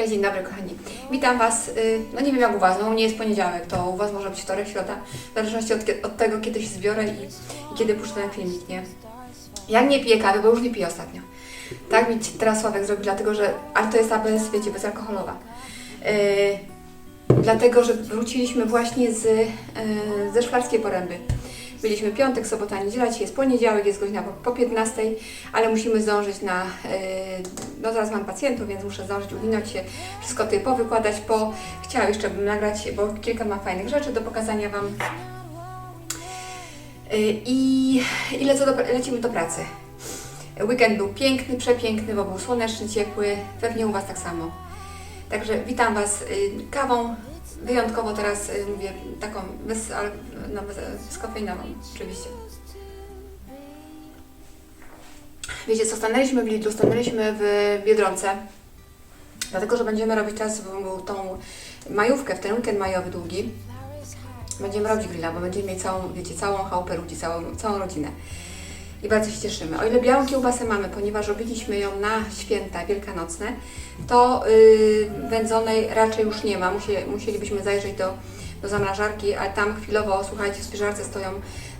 Cześć, dzień dobry kochani. Witam Was, y, no nie wiem jak u Was, no u mnie jest poniedziałek, to u Was może być wtorek, środa, w zależności od, od tego, kiedy się zbiorę i, i kiedy puszczę ten filmik, nie? Ja nie piję kawy, bo już nie piję ostatnio. Tak mi teraz Sławek zrobił, dlatego że, ale to jest ABS, wiecie, bezalkoholowa. Yy, dlatego, że wróciliśmy właśnie z, yy, ze Szklarskiej Poręby. Byliśmy piątek, sobota, niedziela, dzisiaj jest poniedziałek, jest godzina po, po 15, ale musimy zdążyć na, yy, no zaraz mam pacjentów, więc muszę zdążyć uwinąć się, wszystko tutaj powykładać, po, chciałam jeszcze bym nagrać, bo kilka mam fajnych rzeczy do pokazania Wam. Yy, I, i lecę do, lecimy do pracy. Weekend był piękny, przepiękny, bo był słoneczny, ciepły, pewnie u Was tak samo. Także witam Was y, kawą, wyjątkowo teraz mówię taką bez, bez, bezkofeinową oczywiście. Wiecie co, stanęliśmy w Lidlu, stanęliśmy w Biedronce, dlatego, że będziemy robić teraz tą majówkę, w ten weekend majowy długi. Będziemy robić grilla, bo będziemy mieć całą, wiecie, całą chałupę ludzi, całą, całą rodzinę. I bardzo się cieszymy. O ile białą kiełbasę mamy, ponieważ robiliśmy ją na święta wielkanocne, to yy, wędzonej raczej już nie ma. Musie, musielibyśmy zajrzeć do, do zamrażarki, ale tam chwilowo, słuchajcie, w spiżarce stoją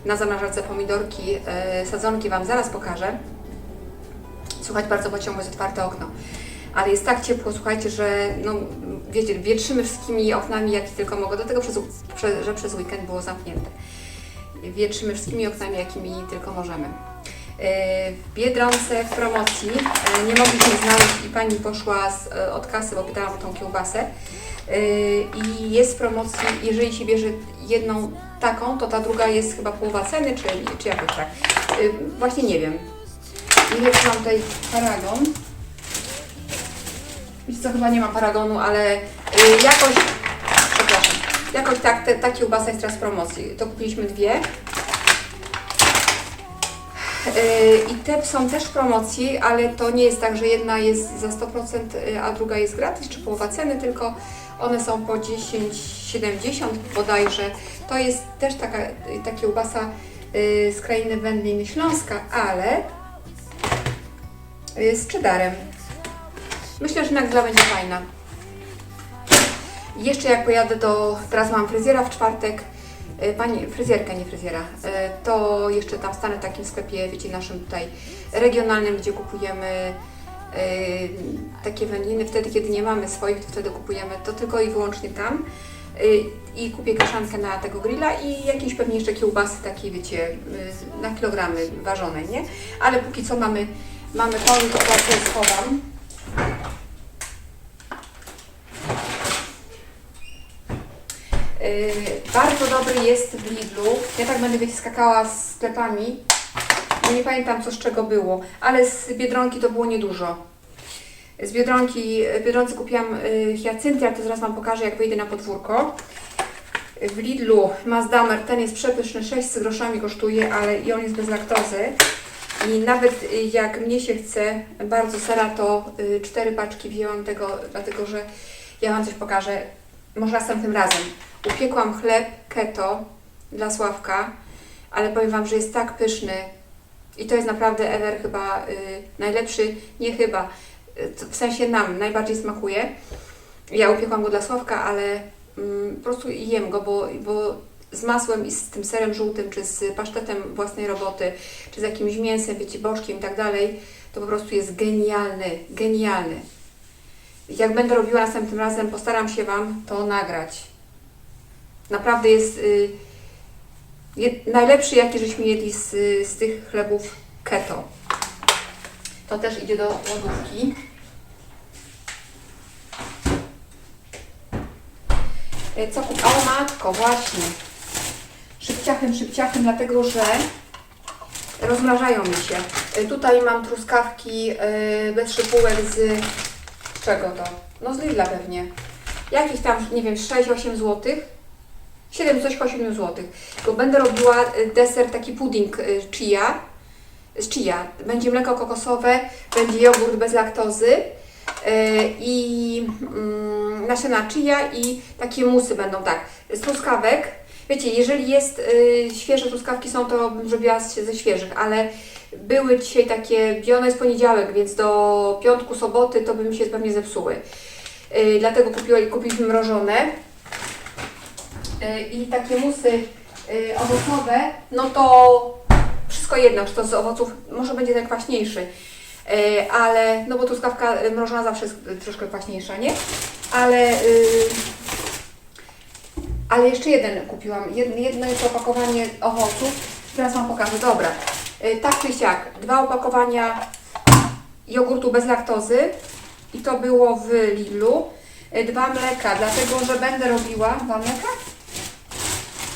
na zamrażarce pomidorki, yy, sadzonki Wam zaraz pokażę. Słuchać bardzo pociągu jest otwarte okno. Ale jest tak ciepło, słuchajcie, że no, wiecie, wietrzymy wszystkimi oknami, jak tylko mogę. Do tego, że przez weekend było zamknięte. Wietrzymy wszystkimi oknami, jakimi tylko możemy. Yy, W Biedronce w promocji yy, nie mogliśmy znaleźć i pani poszła z, od kasy, bo pytałam o tą kiełbasę. Yy, I jest w promocji, jeżeli się bierze jedną taką, to ta druga jest chyba połowa ceny, czy, czy jakoś tak. Yy, Właśnie nie wiem. Wiem, czy mam tutaj paragon. Wiecie co, chyba nie ma paragonu, ale yy, jakoś, przepraszam, jakoś tak, te, ta kiełbasa jest teraz w promocji. To kupiliśmy dwie. Yy, I te są też w promocji, ale to nie jest tak, że jedna jest za 100%, yy, a druga jest gratis, czy połowa ceny, tylko one są po 10,70 bodajże. To jest też taka, yy, ta kiełbasa yy, z krainy wędliny Śląska, ale z cheddarem. Myślę, że nagla będzie fajna. Jeszcze jak pojadę do, teraz mam fryzjera w czwartek, pani, fryzjerkę, nie fryzjera, y, to jeszcze tam stanę w takim sklepie, wiecie, naszym tutaj regionalnym, gdzie kupujemy y, takie wędliny. Wtedy, kiedy nie mamy swoich, to wtedy kupujemy to tylko i wyłącznie tam. I kupię kaszankę na tego grilla i jakieś pewnie jeszcze kiełbasy takie, wiecie, na kilogramy ważone, nie? Ale póki co mamy, mamy to sobie schowam. Bardzo dobry jest w Lidlu. Ja tak będę wiecie, skakała z sklepami. bo Nie pamiętam co z czego było, ale z Biedronki to było niedużo. Z Biedronki, Biedronce kupiłam y, hiacynty, ale to zaraz Wam pokażę jak wyjdę na podwórko. W Lidlu Mazdamer, ten jest przepyszny, 6 z groszami kosztuje, ale i on jest bez laktozy. I nawet y, jak mnie się chce bardzo sera, to y, cztery paczki wzięłam tego, dlatego że ja Wam coś pokażę, może następnym razem. Upiekłam chleb keto dla Sławka, ale powiem Wam, że jest tak pyszny i to jest naprawdę ever chyba y, najlepszy, nie chyba, y, w sensie nam najbardziej smakuje. Ja upiekłam go dla Sławka, ale mm, po prostu jem go, bo, bo z masłem i z tym serem żółtym, czy z pasztetem własnej roboty, czy z jakimś mięsem, wiecie, boczkiem i tak dalej, to po prostu jest genialny, genialny. Jak będę robiła następnym razem, postaram się Wam to nagrać. Naprawdę jest y, najlepszy, jaki żeśmy jedli z, z tych chlebów keto. To też idzie do lodówki. Y, Co kup... O matko, właśnie. Szybciachem, szybciachem, dlatego że rozmrażają mi się. Y, Tutaj mam truskawki y, bez szypułek z... czego to? No z Lidla pewnie. Jakich tam, nie wiem, 6-8 zł. 7 coś koło 7 zł. Bo będę robiła y, deser, taki pudding y, chia, z chia. Będzie mleko kokosowe, będzie jogurt bez laktozy y, i mm, nasiona chia i takie musy będą, tak, z truskawek. Wiecie, jeżeli jest y, świeże truskawki są, to bym zrobiła ze świeżych, ale były dzisiaj takie, ono jest poniedziałek, więc do piątku, soboty to by mi się pewnie zepsuły. y, dlatego kupiła, kupiliśmy mrożone. Y, I takie musy y, owocowe, no to wszystko jedno, czy to z owoców, może będzie ten kwaśniejszy, y, ale, no bo truskawka y, mrożona zawsze jest y, troszkę kwaśniejsza, nie? Ale, y, ale jeszcze jeden kupiłam, jedno jest opakowanie owoców, teraz Wam pokażę, dobra. Y, Tak czy siak, dwa opakowania jogurtu bez laktozy i to było w Lidlu. Y, Dwa mleka, dlatego że będę robiła, dwa mleka?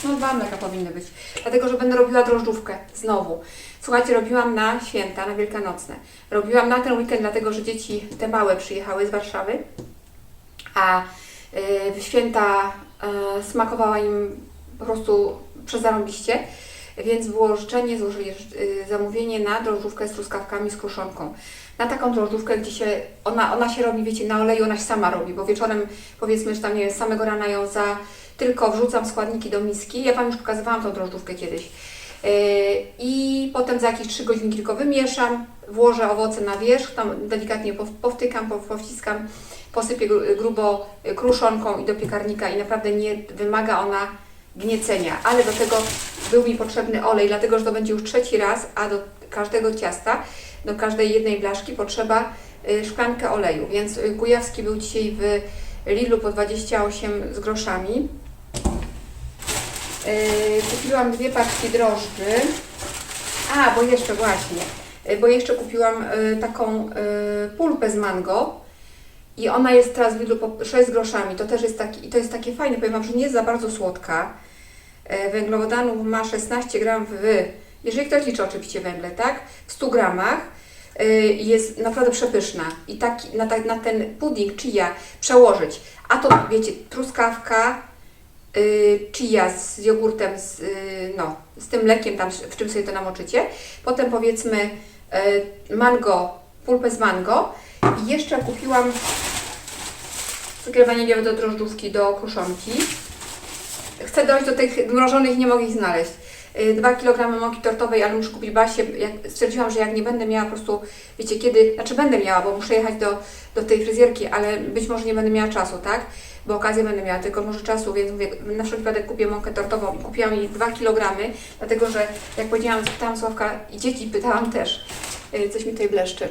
No dwa mleka powinny być. Dlatego, że będę robiła drożdżówkę znowu. Słuchajcie, robiłam na święta, na wielkanocne. Robiłam na ten weekend, dlatego, że dzieci te małe przyjechały z Warszawy. A y, w święta smakowała im po prostu przezarąbiście. Więc było życzenie, złożyli y, zamówienie na drożdżówkę z truskawkami z kruszonką. Na taką drożdżówkę, gdzie się, ona, ona się robi, wiecie, na oleju ona się sama robi, bo wieczorem powiedzmy, że tam nie wiem, samego rana ją za tylko wrzucam składniki do miski. Ja Wam już pokazywałam tą drożdżówkę kiedyś. Yy, I potem za jakieś 3 godziny tylko wymieszam, włożę owoce na wierzch, tam delikatnie pow- powtykam, pow- powciskam, posypię gru- grubo y, kruszonką i do piekarnika i naprawdę nie wymaga ona gniecenia, ale do tego był mi potrzebny olej, dlatego że to będzie już trzeci raz, a do każdego ciasta, do każdej jednej blaszki potrzeba y, szklankę oleju, więc y, Kujawski był dzisiaj w Lidlu po 28 z groszami. Yy, kupiłam dwie paczki drożdży. A, bo jeszcze właśnie, bo jeszcze kupiłam taką pulpę z mango i ona jest teraz w Lidlu po 6 groszami. To też jest taki, i to jest takie fajne, powiem Wam, że nie jest za bardzo słodka. Yy, węglowodanów ma 16 gram w, jeżeli ktoś liczy oczywiście węgle, tak? W 100 gramach. Yy, jest naprawdę przepyszna i taki, na, na ten pudding chia przełożyć, a to wiecie, truskawka, y, chia z jogurtem, z, no, z tym mlekiem tam, w czym sobie to namoczycie. Potem powiedzmy mango, pulpę z mango. I jeszcze kupiłam cukier waniliowy do drożdżówki, do kruszonki. Chcę dojść do tych mrożonych, nie mogę ich znaleźć. 2 kg mąki tortowej, ale muszę kupić Basie. Jak stwierdziłam, że jak nie będę miała po prostu, wiecie kiedy, znaczy będę miała, bo muszę jechać do, do tej fryzjerki, ale być może nie będę miała czasu, tak? Bo okazję będę miała, tylko może czasu, więc mówię, na wszelki wypadek kupię mąkę tortową. Kupiłam jej 2 kg, dlatego że jak powiedziałam, pytałam Sławka i dzieci pytałam też, y, coś mi tutaj bleszczy.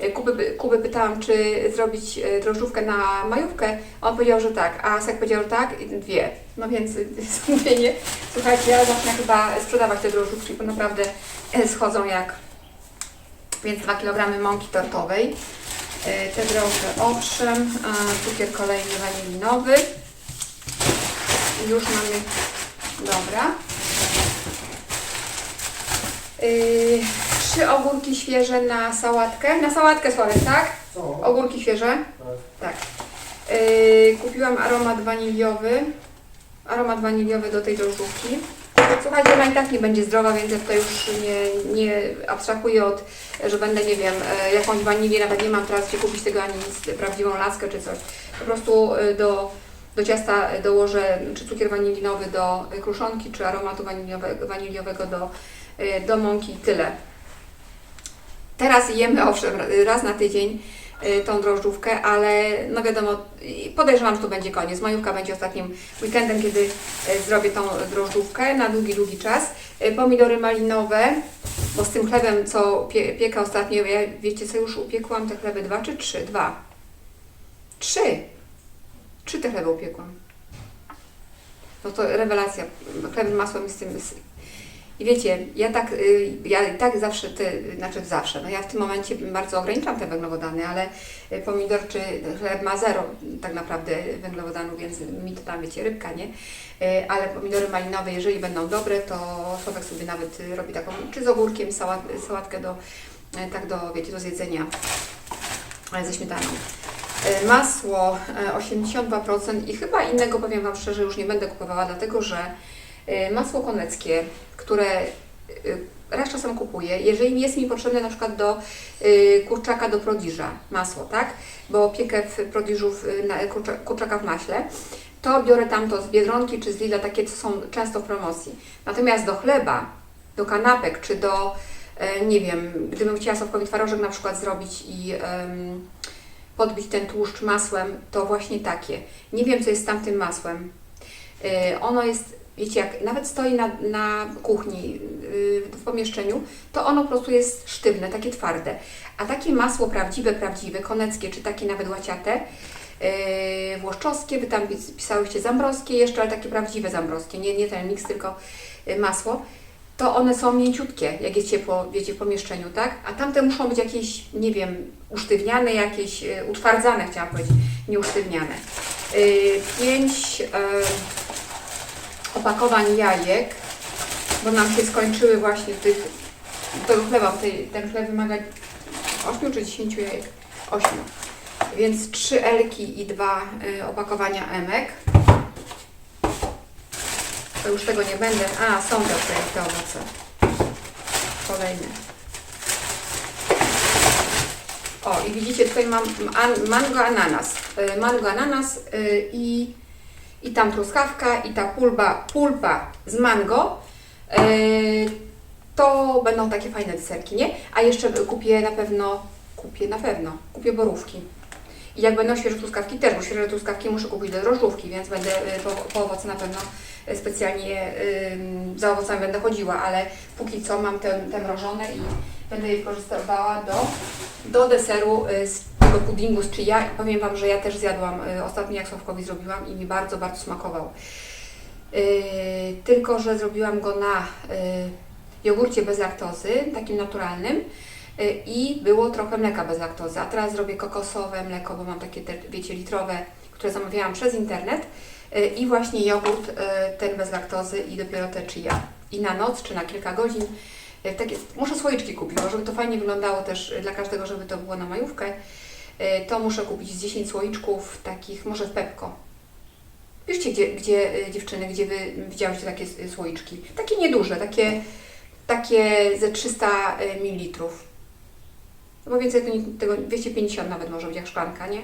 Y, Kuby, Kuby pytałam, czy zrobić y, drożdżówkę na majówkę. On powiedział, że tak, a Sek powiedział, że tak, i dwie. No więc zamówienie. Słuchajcie, ja zacznę chyba sprzedawać te drożdżówki, bo naprawdę y, schodzą jak... Więc 2 kg mąki tortowej. Te drożdże owszem, cukier kolejny wanilinowy. Już mamy... Dobra. Trzy ogórki świeże na sałatkę. Na sałatkę Sławek, tak? Co? Ogórki świeże? Tak. Yy, kupiłam aromat waniliowy. Aromat waniliowy do tej drożdżówki. Słuchajcie, ona i tak nie będzie zdrowa, więc ja tutaj już nie, nie abstrahuję od, że będę, nie wiem, e, jakąś wanilię, nawet nie mam teraz gdzie kupić tego ani nic, prawdziwą laskę czy coś. Po prostu e, do, do ciasta dołożę czy cukier wanilinowy do e, kruszonki, czy aromatu waniliowego, waniliowego do, e, do mąki i tyle. Teraz jemy owszem raz na tydzień y, tą drożdżówkę, ale no wiadomo, podejrzewam, że to będzie koniec. Majówka będzie ostatnim weekendem, kiedy y, zrobię tą drożdżówkę na długi, długi czas. Y, Pomidory malinowe, bo z tym chlebem, co pie, pieka ostatnio, ja wiecie co, już upiekłam te chleby dwa czy trzy? Dwa. Trzy. Trzy te chleby upiekłam. No to rewelacja. Chleb z masłem i z tym, i wiecie, ja tak, y, ja tak zawsze, te, znaczy zawsze, no ja w tym momencie bardzo ograniczam te węglowodany, ale y, pomidor czy chleb ma zero tak naprawdę węglowodanów, więc mi to tam, wiecie, rybka, nie? Y, Ale pomidory malinowe, jeżeli będą dobre, to człowiek sobie nawet robi taką, czy z ogórkiem, sałat, sałatkę do, tak do, wiecie, do zjedzenia ze śmietaną. Masło y, 82% i chyba innego, powiem Wam szczerze, już nie będę kupowała, dlatego że masło koneckie, które y, raz czasem kupuję, jeżeli jest mi potrzebne na przykład do y, kurczaka, do prodiża masło, tak? Bo piekę w prodiżu kurczaka w maśle, to biorę tamto z Biedronki czy z Lidla, takie co są często w promocji. Natomiast do chleba, do kanapek czy do, e, nie wiem, gdybym chciała słowkowi twarożek na przykład zrobić i em, podbić ten tłuszcz masłem, to właśnie takie. Nie wiem, co jest z tamtym masłem. Yy, ono jest, wiecie, jak nawet stoi na, na kuchni yy, w pomieszczeniu, to ono po prostu jest sztywne, takie twarde. A takie masło prawdziwe, prawdziwe, koneckie, czy takie nawet łaciate, yy, włoszczowskie, wy tam pis- pisałyście zambrowskie jeszcze, ale takie prawdziwe zambrowskie, nie, nie ten miks, tylko yy, masło, to one są mięciutkie, jak jest ciepło, wiecie, w pomieszczeniu, tak? A tamte muszą być jakieś, nie wiem, usztywniane, jakieś utwardzane, chciałam powiedzieć, nie usztywniane. Yy, pięć yy, opakowań jajek, bo nam się skończyły właśnie tych, tego chleba, tej, ten chleb wymaga 8 czy 10 jajek? 8. Więc 3 elki i 2 y, opakowania emek. To już tego nie będę. A, są te, te, owoce. Kolejne. O, i widzicie, tutaj mam an, mango ananas. Y, Mango ananas y, i, i tam truskawka i ta pulpa, pulpa z mango. Y, to będą takie fajne deserki, nie? A jeszcze kupię na pewno, kupię na pewno, kupię borówki. I jak będą świeże truskawki też, bo świeże truskawki muszę kupić do drożdżówki, więc będę y, po, po owoce na pewno y, specjalnie ym, za owocami będę chodziła, ale póki co mam te, te mrożone i będę je wykorzystywała do, do deseru y, z tego puddingu z chia. Powiem Wam, że ja też zjadłam y, ostatnio, jak Sławkowi zrobiłam i mi bardzo, bardzo smakował. Yy, tylko, że zrobiłam go na yy, jogurcie bez laktozy, takim naturalnym i było trochę mleka bez laktozy. A teraz zrobię kokosowe mleko, bo mam takie, wiecie, litrowe, które zamawiałam przez internet i właśnie jogurt ten bez laktozy i dopiero te chia. I na noc czy na kilka godzin takie, muszę słoiczki kupić, bo żeby to fajnie wyglądało też dla każdego, żeby to było na majówkę, to muszę kupić z 10 słoiczków takich, może w Pepko. Piszcie, gdzie, gdzie y, dziewczyny, gdzie Wy widziałyście takie s- słoiczki. Takie nieduże, takie, takie ze 300 ml. No bo więcej tego 250 nawet może być jak szklanka, nie?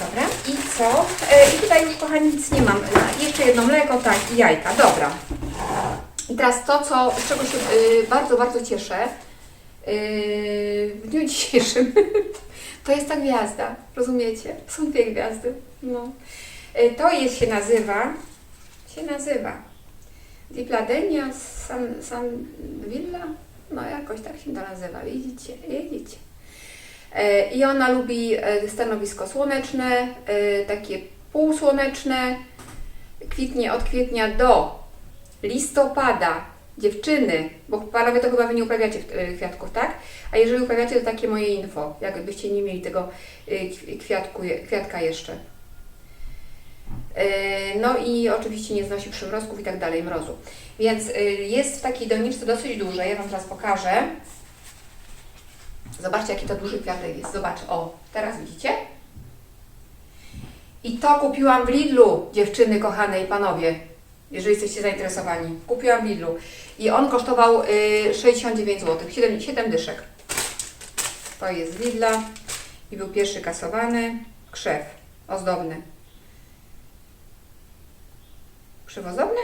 Dobra, i co? E, I tutaj już kochani nic nie mam. E, Jeszcze jedno mleko, tak, i jajka, dobra. I teraz to, co, z czego się y, bardzo, bardzo cieszę y, w dniu dzisiejszym, to jest ta gwiazda, rozumiecie? Są dwie gwiazdy. No. Y, To jest, się nazywa, się nazywa Dipladenia san, san Villa, no jakoś tak się to nazywa, widzicie, widzicie. E, I ona lubi stanowisko słoneczne, takie półsłoneczne, kwitnie od kwietnia do listopada. Dziewczyny, bo panowie to chyba Wy nie uprawiacie e, kwiatków, tak? A jeżeli uprawiacie, to takie moje info, jakbyście nie mieli tego e, kwi- kwiatku, kwiatka jeszcze. E, No i oczywiście nie znosi przymrozków i tak dalej, mrozu. Więc jest w takiej doniczce dosyć duże. Ja Wam teraz pokażę. Zobaczcie, jaki to duży kwiatek jest. Zobacz, o, teraz widzicie? I to kupiłam w Lidlu, dziewczyny kochane i panowie, jeżeli jesteście zainteresowani. Kupiłam w Lidlu. I on kosztował y, 69 zł, 7, 7 dyszek. To jest z Lidla i był pierwszy kasowany. Krzew ozdobny. Przywozowne?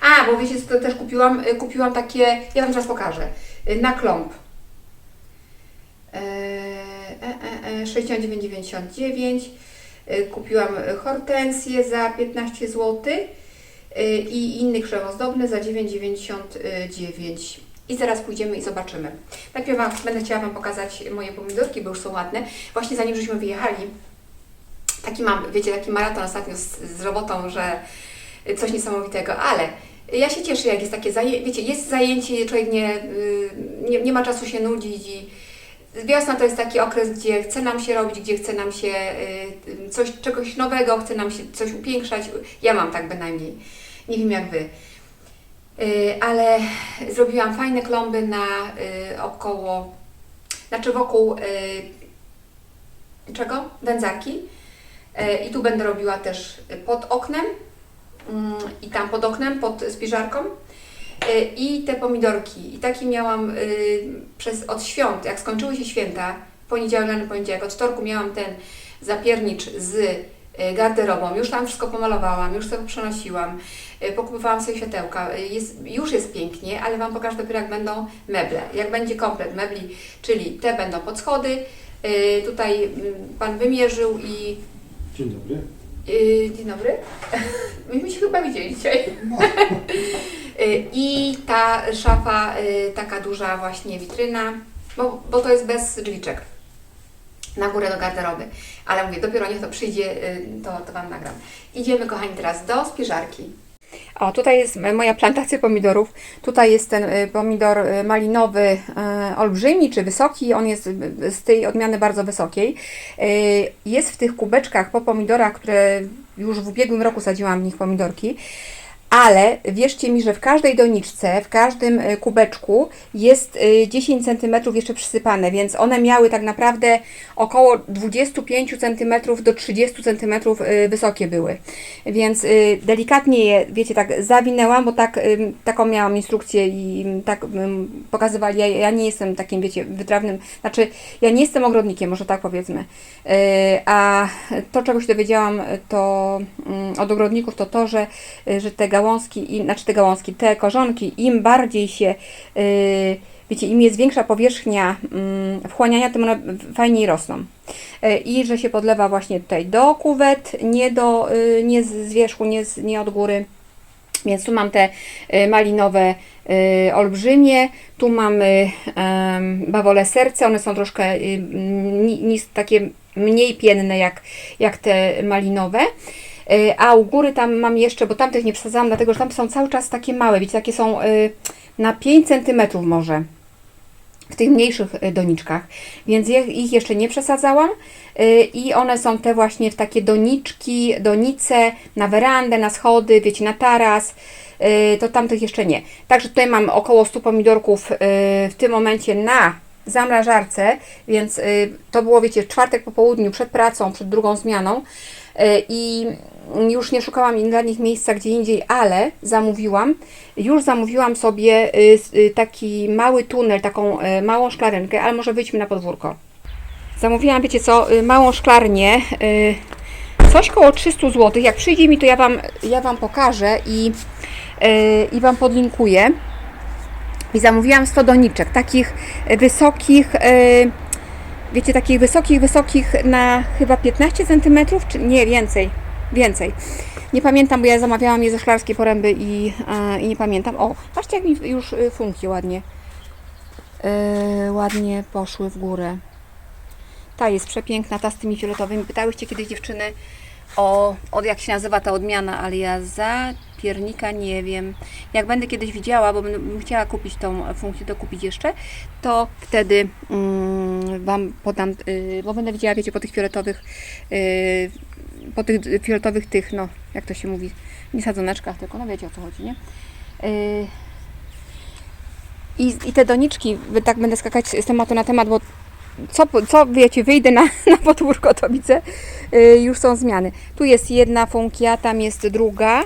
A, bo wiecie, co też kupiłam, y, kupiłam takie, ja Wam teraz pokażę, y, na klomp. E, e, e, 69,99. Y, Kupiłam hortensję za 15 zł y, i inny krzew ozdobny za 9,99. I zaraz pójdziemy i zobaczymy. Najpierw wam, będę chciała Wam pokazać moje pomidorki, bo już są ładne. Właśnie zanim żeśmy wyjechali, taki mam, wiecie, taki maraton ostatnio z, z robotą, że coś niesamowitego, ale ja się cieszę, jak jest takie zajęcie, wiecie, jest zajęcie, człowiek nie, y, nie, nie ma czasu się nudzić i wiosna to jest taki okres, gdzie chce nam się robić, gdzie chce nam się y, coś, czegoś nowego, chce nam się coś upiększać. Ja mam tak bynajmniej. Nie wiem jak Wy. Y, Ale zrobiłam fajne klomby na y, około, znaczy wokół czego? Wędzarki. I tu będę robiła też pod oknem mm, i tam pod oknem, pod spiżarką. E, I te pomidorki. I taki miałam y, przez, od świąt, jak skończyły się święta, poniedziałek, rany poniedziałek, od wtorku miałam ten zapiernicz z y, garderobą. Już tam wszystko pomalowałam, już sobie przenosiłam, pokupowałam sobie światełka. Jest, już jest pięknie, ale Wam pokażę dopiero jak będą meble. Jak będzie komplet mebli, czyli te będą pod schody. Tutaj mm, Pan wymierzył i... Dzień dobry. Y, Dzień dobry. Myśmy się chyba widzieli dzisiaj. Y, I ta szafa, y, taka duża właśnie witryna, bo, bo to jest bez drzwiczek na górę do garderoby. Ale mówię, dopiero niech to przyjdzie, y, to, to Wam nagram. Idziemy, kochani, teraz do spiżarki. O, tutaj jest moja plantacja pomidorów. Tutaj jest ten y, pomidor y, malinowy y, olbrzymi czy wysoki. On jest z tej odmiany bardzo wysokiej. Jest w tych kubeczkach po pomidorach, które już w ubiegłym roku sadziłam w nich pomidorki. Ale wierzcie mi, że w każdej doniczce, w każdym y, kubeczku jest y, 10 cm jeszcze przysypane, więc one miały tak naprawdę około 25 cm do 30 cm y, wysokie były. Więc delikatnie je, wiecie, tak zawinęłam, bo tak, taką miałam instrukcję i tak pokazywali. Ja, ja nie jestem takim, wiecie, wytrawnym, znaczy ja nie jestem ogrodnikiem, może tak powiedzmy. A to, czego się dowiedziałam to mm, od ogrodników, to to, że, że te gałązki, im, znaczy te gałązki, te korzonki, im bardziej się, y, wiecie, im jest większa powierzchnia mm, wchłaniania, tym one fajniej rosną. Y, I że się podlewa właśnie tutaj do kuwet, nie, do, y, nie z wierzchu, nie, z, nie od góry. Więc tu mam te y, malinowe y, olbrzymie, tu mamy bawole serce, one są troszkę y, takie mniej pienne jak, jak te malinowe. Y, A u góry tam mam jeszcze, bo tamtych nie przesadzałam, dlatego że tam są cały czas takie małe, wiecie, takie są y, na 5 cm może w tych mniejszych y, doniczkach, więc ich jeszcze nie przesadzałam y, i one są te właśnie w takie doniczki, donice na werandę, na schody, wiecie, na taras, to tamtych jeszcze nie. Także tutaj mam około 100 pomidorków w tym momencie na zamrażarce, więc to było, wiecie, w czwartek po południu, przed pracą, przed drugą zmianą i już nie szukałam dla nich miejsca gdzie indziej, ale zamówiłam, już zamówiłam sobie y, y, taki mały tunel, taką y, małą szklarenkę, ale może wyjdźmy na podwórko. Zamówiłam, wiecie co, małą szklarnię, coś koło 300 zł. Jak przyjdzie mi, to ja Wam, ja wam pokażę i, i Wam podlinkuję. I zamówiłam 100 doniczek, takich wysokich, wiecie, takich wysokich, wysokich na chyba 15 cm, czy nie, więcej, więcej. Nie pamiętam, bo ja zamawiałam je ze szklarskiej poręby i, e, i nie pamiętam. O, patrzcie jak mi już y, funki ładnie, y, ładnie poszły w górę. Ta jest przepiękna, ta z tymi fioletowymi. Pytałyście kiedyś dziewczyny o, o jak się nazywa ta odmiana, ale ja za piernika nie wiem. Jak będę kiedyś widziała, bo bym chciała kupić tą funkcję, to kupić jeszcze, to wtedy mm, Wam podam, y, bo będę widziała, wiecie, po tych fioletowych, y, po tych fioletowych tych, no, jak to się mówi, nie sadzoneczkach, tylko no wiecie o co chodzi, nie? Y, i, I te doniczki, tak będę skakać z tematu na temat, bo co, co wiecie, wyjdę na, na podwórko, to widzę, y, już są zmiany. Tu jest jedna funkia, tam jest druga,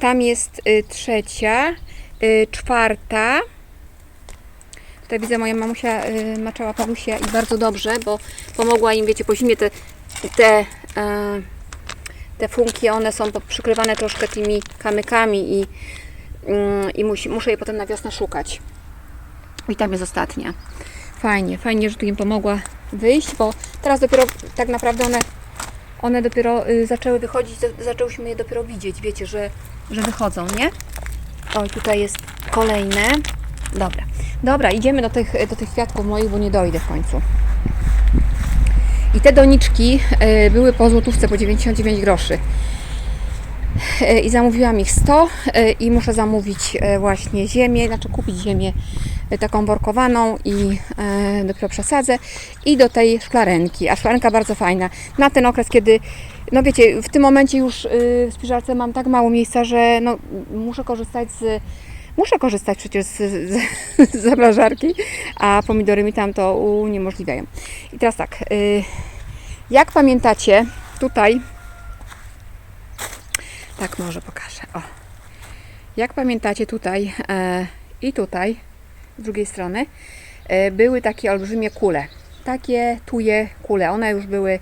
tam jest y, trzecia, y, czwarta. Tutaj widzę, moja mamusia y, maczała Pawlusia i bardzo dobrze, bo pomogła im, wiecie, po zimie te, te, y, te funki, one są przykrywane troszkę tymi kamykami i, y, i musi, muszę je potem na wiosnę szukać. I tam jest ostatnia. Fajnie, fajnie, że tu im pomogła wyjść, bo teraz dopiero tak naprawdę one, one dopiero y, zaczęły wychodzić, za- zaczęłyśmy je dopiero widzieć, wiecie, że, że wychodzą, nie? Oj, tutaj jest kolejne. Dobra, dobra, idziemy do tych, do tych kwiatków moich, bo nie dojdę w końcu. I te doniczki y, były po złotówce, po 99 groszy. E, i zamówiłam ich 100 e, i muszę zamówić e, właśnie ziemię, znaczy kupić ziemię e, taką workowaną i e, dopiero przesadzę i do tej szklarenki, a szklarenka bardzo fajna. Na ten okres, kiedy no wiecie, w tym momencie już y, w spiżarce mam tak mało miejsca, że no, muszę korzystać z Muszę korzystać przecież z, z, z zamrażarki, a pomidory mi tam to uniemożliwiają. I teraz tak, y, jak pamiętacie, tutaj tak może pokażę. O. Jak pamiętacie tutaj e, i tutaj z drugiej strony e, były takie olbrzymie kule. Takie tuje kule. One już były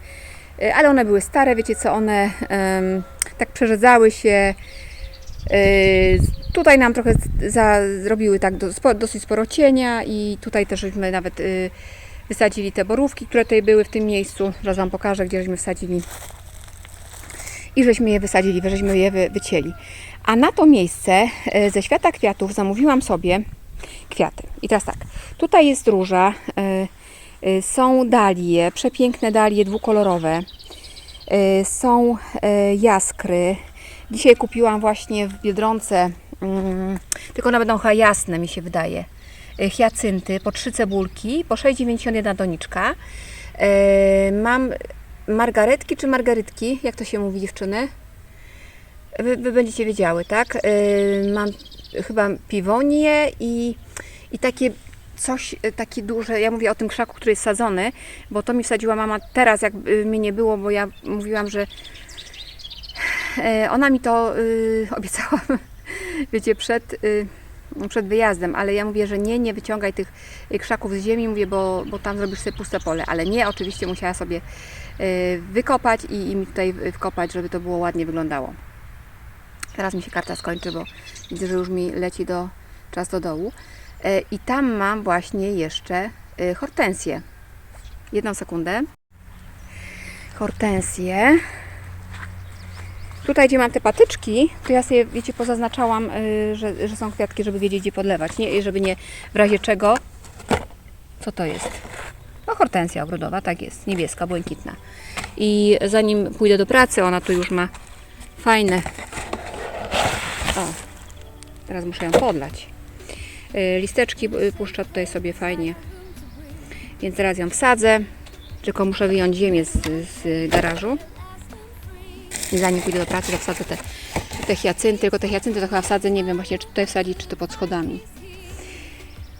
E, Ale one były stare, wiecie co, one tak przerzedzały się. E, tutaj nam trochę za, zrobiły tak dosyć sporo cienia i tutaj też żeśmy nawet y, wysadzili te borówki, które tutaj były w tym miejscu. Zaraz Wam pokażę, gdzie żeśmy wsadzili. I żeśmy je wysadzili, żeśmy je wy, wycięli. A na to miejsce e, ze świata kwiatów zamówiłam sobie kwiaty. I teraz tak, tutaj jest róża, są dalie, przepiękne dalie dwukolorowe, są jaskry. Dzisiaj kupiłam właśnie w Biedronce, mm, tylko one będą chyba jasne mi się wydaje, e, hiacynty po trzy cebulki, po 6,91 doniczka. E, Mam margaretki czy margarytki, jak to się mówi dziewczyny? Wy, wy będziecie wiedziały, tak? Yy, mam chyba piwonię i, i takie coś y, takie duże. Ja mówię o tym krzaku, który jest sadzony, bo to mi wsadziła mama teraz, jak y, mnie nie było, bo ja mówiłam, że e, ona mi to y, obiecała, wiecie, przed, y, przed wyjazdem, ale ja mówię, że nie, nie wyciągaj tych y, krzaków z ziemi, mówię, bo, bo tam zrobisz sobie puste pole, ale nie, oczywiście musiała sobie y, wykopać i, i mi tutaj wkopać, żeby to było ładnie wyglądało. Teraz mi się karta skończy, bo widzę, że już mi leci do, czas do dołu. E, I tam mam właśnie jeszcze e, hortensję. Jedną sekundę. Hortensję. Tutaj, gdzie mam te patyczki, to ja sobie, wiecie, pozaznaczałam, y, że, że są kwiatki, żeby wiedzieć, gdzie podlewać. Nie, żeby nie w razie czego. Co to jest? No, hortensja ogrodowa, tak jest. Niebieska, błękitna. I zanim pójdę do pracy, ona tu już ma fajne o, teraz muszę ją podlać. Y, Listeczki y, puszcza tutaj sobie fajnie. Więc teraz ją wsadzę. Tylko muszę wyjąć ziemię z, z garażu. I zanim pójdę do pracy, to wsadzę te, te hiacynty. Tylko te hiacynty to chyba wsadzę, nie wiem właśnie, czy tutaj wsadzić, czy to pod schodami.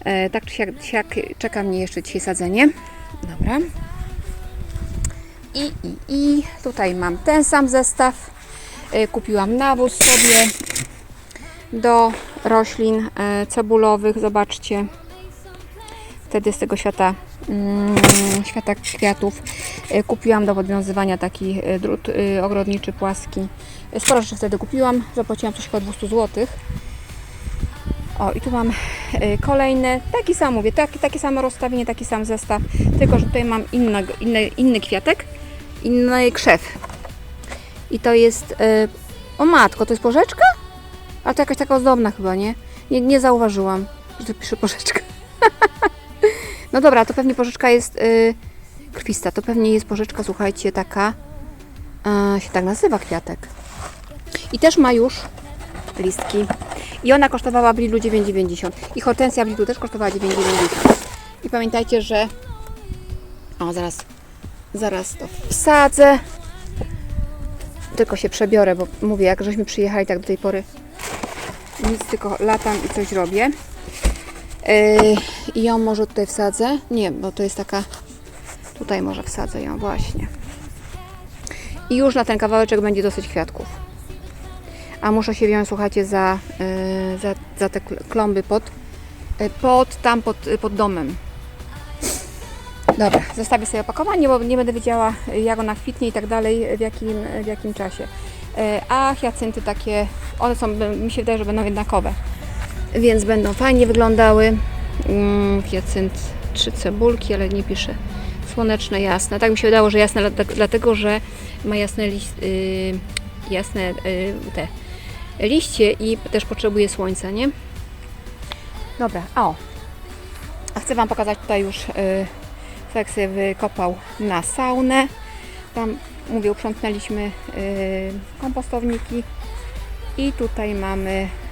E, tak czy siak, siak czeka mnie jeszcze dzisiaj sadzenie. Dobra. I, i, i tutaj mam ten sam zestaw. E, Kupiłam nawóz sobie do roślin e, cebulowych. Zobaczcie. Wtedy z tego świata, mm, świata kwiatów e, kupiłam do podwiązywania taki e, drut e, ogrodniczy płaski. Sporo rzeczy wtedy kupiłam. Zapłaciłam coś około 200 zł. O, i tu mam kolejne, taki sam mówię, taki, takie samo rozstawienie, taki sam zestaw, tylko że tutaj mam innego, inny, inny kwiatek, inny krzew. I to jest, o matko, to jest porzeczka? A to jakaś taka ozdobna chyba, nie? Nie, nie zauważyłam, że to pisze porzeczka. no dobra, to pewnie porzeczka jest y, krwista. To pewnie jest porzeczka, słuchajcie, taka, y, się tak nazywa kwiatek. I też ma już listki. I ona kosztowała w Lidlu 9,90. I hortensja w Lidlu też kosztowała 9,90. I pamiętajcie, że... O, zaraz, zaraz to wsadzę. Tylko się przebiorę, bo mówię, jak żeśmy przyjechali tak do tej pory, nic, tylko latam i coś robię. Yy, I ją może tutaj wsadzę. Nie, bo to jest taka. Tutaj może wsadzę ją właśnie. I już na ten kawałeczek będzie dosyć kwiatków. A muszę się wziąć, słuchajcie, za, yy, za, za te kl- klomby pod, yy, pod tam pod, pod domem. Dobra, zostawię sobie opakowanie, bo nie będę wiedziała jak ona kwitnie i tak dalej, w jakim, w jakim czasie. A hiacynty takie, one są, mi się wydaje, że będą jednakowe, więc będą fajnie wyglądały. Mm, Hiacynt, trzy cebulki, ale nie piszę. Słoneczne, jasne. Tak mi się wydało, że jasne, dlat- dlatego że ma jasne, lis- y, jasne y, te liście i też potrzebuje słońca, nie? Dobra, o. A chcę Wam pokazać tutaj już y, Fek sobie wykopał na saunę. Tam, mówię, uprzątnęliśmy y, kompostowniki. I tutaj mamy y,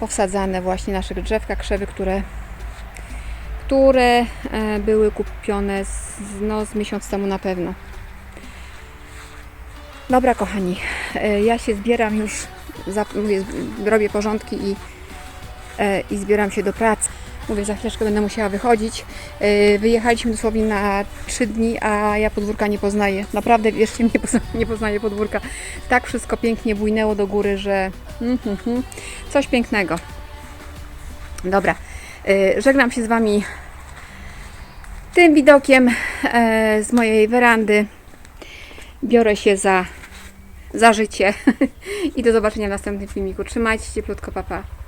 powsadzane właśnie nasze drzewka, krzewy, które, które y, były kupione z, no, z miesiąc temu na pewno. Dobra, kochani, y, ja się zbieram już, robię porządki i, y, i zbieram się do pracy. Mówię, za chwileczkę będę musiała wychodzić. Yy, Wyjechaliśmy dosłownie na 3 dni, a ja podwórka nie poznaję. Naprawdę, wierzcie nie, pozna, nie poznaję podwórka. Tak wszystko pięknie bujnęło do góry, że mm, mm, mm, coś pięknego. Dobra, yy, żegnam się z Wami tym widokiem e, z mojej werandy. biorę się za, za życie i do zobaczenia w następnym filmiku. Trzymajcie się cieplutko, papa.